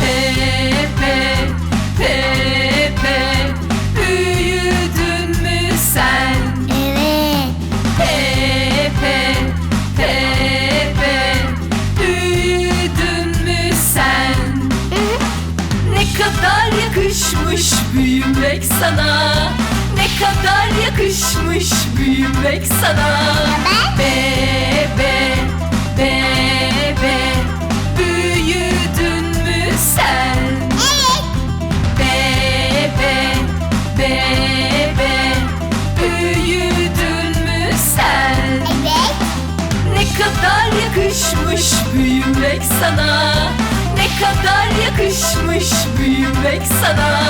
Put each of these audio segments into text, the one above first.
Pepe, Pepe, büyüdün mü sen? Evet. Pepe, Pepe, büyüdün mü sen? Ne kadar yakışmış büyümek sana Ne kadar yakışmış büyümek sana Bebe, bebe, büyüdün mü sen? Bebe, bebe, büyüdün mü sen? Evet. Ne kadar yakışmış büyümek sana Ne kadar yakışmış büyümek sana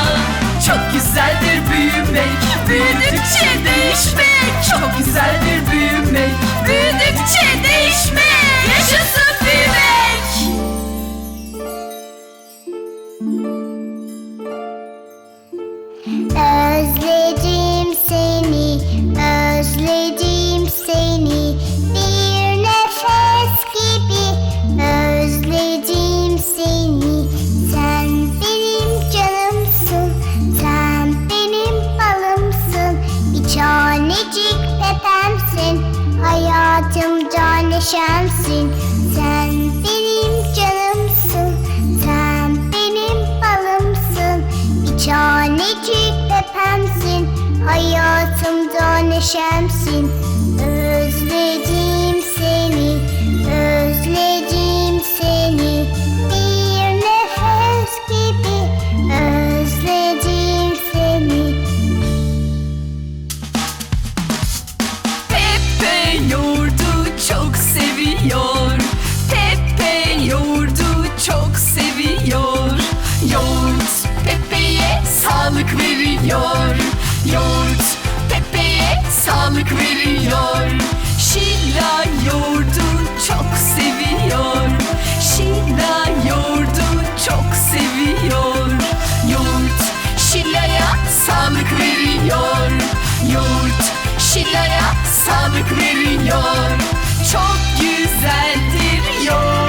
Çok güzeldir büyümek Büyüdükçe değişmek Çok güzeldir. büyümek neşemsin Sen benim canımsın, sen benim balımsın. Bir tanecik pepemsin Hayatımda neşemsin. Özledim Yoğurt Pepe'ye sağlık veriyor. Yoğurt Pepe'ye sağlık veriyor. Şila yoğurdu çok seviyor. Şila yoğurdu çok seviyor. Yoğurt Şila'ya sağlık veriyor. Yoğurt Şila'ya sağlık veriyor. Çok güzeldir yoğurt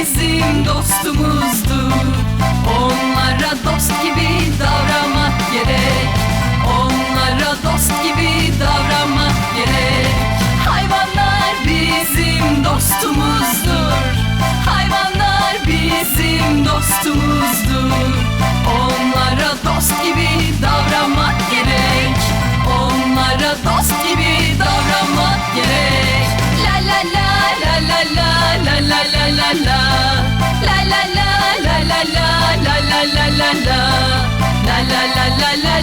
bizim dostumuzdur. Onlara dost gibi davranmak gerek. Onlara dost gibi davranmak la la la la la